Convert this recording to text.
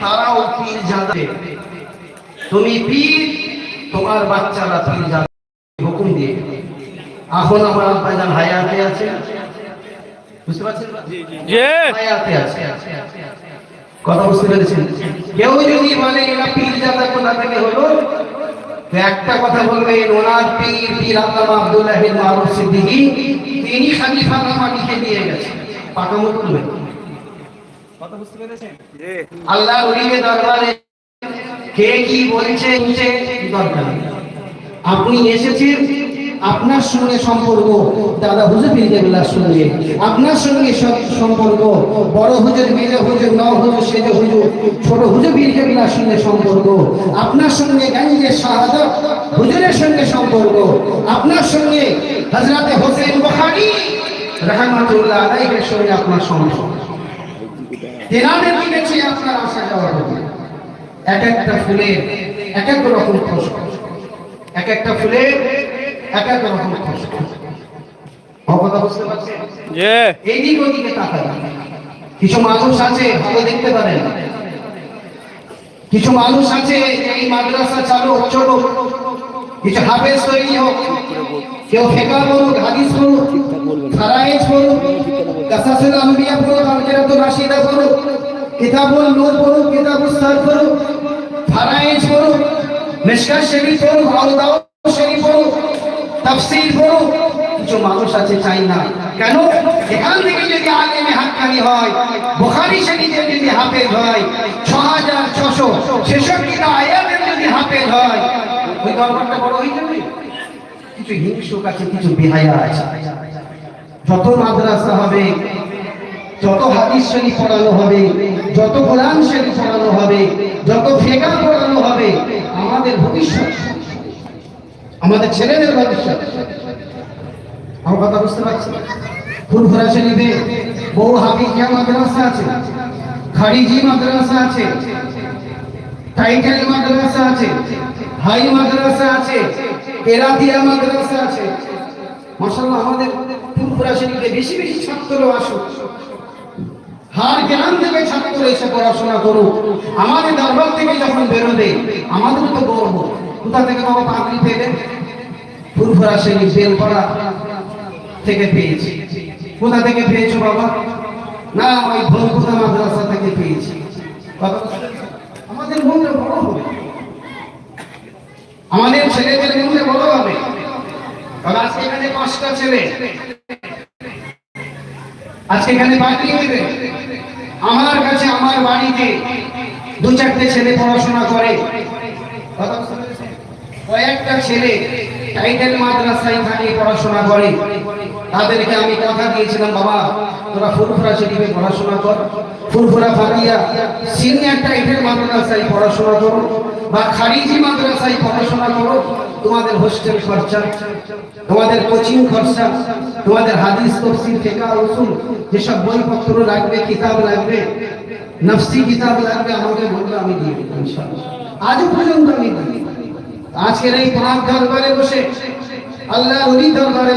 তারাও পীর যাবে। তুমি পীর তোমার বাচ্চারা পীর যাবে। হুকুম দিয়ে। এখন আমার আব্বাজান হায়াতে আছে। বুঝতে পারছেন? হায়াতে আছে। কথা বুঝতে পেরেছেন? কেউ যদি বলে এরা পীর কোথা থেকে হলো? তো একটা কথা বলবেন ওনার পীর পীর আল্লামা আব্দুল্লাহ মারুফ সিদ্দিকী তিনি খালিফা নামা লিখে দিয়ে গেছেন পাকামো করবেন আল্লাহ ওলিয়ে দরবারে কে কি বলছে দরকার। আপনি এসেছেন আপনার সঙ্গে সম্পর্ক। দাদা হুজুর বিল্লাহর সঙ্গে। আপনার সঙ্গে সব- সম্পর্ক। বড় হুজুর মেজে হুজুর ন হুজুর সেজে হুজুর। ছোট হুজুর বিল্লাহর সঙ্গে সম্পর্ক। আপনার সঙ্গে গাঞ্জের শাহাদত হুজুরের সঙ্গে সম্পর্ক। আপনার সঙ্গে হযরতে হোসেন বুখারী রাহমাতুল্লাহ আলাইহির সঙ্গে আপনার সম্পর্ক। তেনাদের দিকে আপনার আসা যাওয়া হবে। এক একটা ফুলের এক এক রকম খুশবু এক একটা ফুলের এক এক রকম খুশবু আমার বুঝতে পারছেন? এইদিক ওদিকে তাকাবেন কিছু মানুষ আছে ভালো দেখতে কিছু মানুষ আছে এই মাদ্রাসা চালু চলো কিছু হাফেজ তৈরি হোক। কেউ ফেকা বলুক হাদিস বলুক কাসাসুল আম্বিয়া বলুক আলকিরাতুর রাশিদা বলুক কিতাবুল নূর বলুক কিতাবুস সার বলুক ফারাইজ বলুক মিশকাত শরীফ বলুক আউদাউ শরীফ বলুক তাফসীর বলুক কিছু মানুষ আছে চাই না। কেন? এখান থেকে যদি আলেমে হাক্কানি হয়, বুখারী শরীফে যদি হাফেজ হয় ছ হাজার ছশো ছেষট্টিটা আয়াতের যদি হাফেজ হয়, ওই দরবারটা বড় হয়ে যাবে? কিছু হিংসুক আছে, কিছু বিহায়া আছে। যত মাদ্রাসা হবে, যত হাদিস শরীফ পড়ানো হবে, যত কোরআন শরীফ পড়ানো হবে, যত ফেকা পড়ানো হবে, আমাদের ভবিষ্যৎ, আমাদের ছেলেদের ভবিষ্যৎ। আমার কথা বুঝতে পারছি ফুরফুরা শরীফে বহু হাফিজিয়া মাদ্রাসা আছে, খারিজি মাদ্রাসা আছে, টাইটেল মাদ্রাসা আছে, হাই মাদ্রাসা আছে কেরাতিয়া মাদ্রাসা আছে। মাশাআল্লাহ, আমাদের বেশি বেশি ছাত্র আসুক। হার জ্ঞান থেকে ছাত্র এসে পড়াশোনা করুক। আমাদের দরবার থেকে যখন বেরোবে, আমাদের তো গর্ব। কোথা থেকে বাবা পাগড়ি পেলেন ফুরফুরা থেকে পেয়েছি। কোথা থেকে পেয়েছ বাবা? না, ওই মাদ্রাসা থেকে পেয়েছি। আমাদের মনটা বড় হবে। আমাদের ছেলেদের মনটা বড় হবে। আজকে এখানে পাঁচটা ছেলে। আজকে এখানে পাঠিয়ে দেবে আমার কাছে, আমার বাড়িতে দু চারটে ছেলে পড়াশোনা করে? কয়েকটা ছেলে টাইটেল মাদ্রাসায় থাকে পড়াশোনা করে তাদেরকে আমি কথা দিয়েছিলাম, বাবা, তোরা ফুরফুরা শরীফে পড়াশোনা কর। ফুরফুরা ফাতিয়া সিনিয়র টাইটেল মাদ্রাসায় পড়াশোনা করো বা খারিজি মাদ্রাসায় পড়াশোনা করো। তোমাদের হোস্টেল খরচা, তোমাদের কোচিং খরচা, তোমাদের হাদিস তফসির ফিকা উসুল, যেসব বইপত্র লাগবে, কিতাব লাগবে, নফসি কিতাব লাগবে, আমাকে বলবে, আমি দিয়ে দেবো, ইনশাআল্লাহ। আজও পর্যন্ত আমি দিই আজকের এই প্রাণ দরবারে বসে, আল্লাহ ওলি দরবারে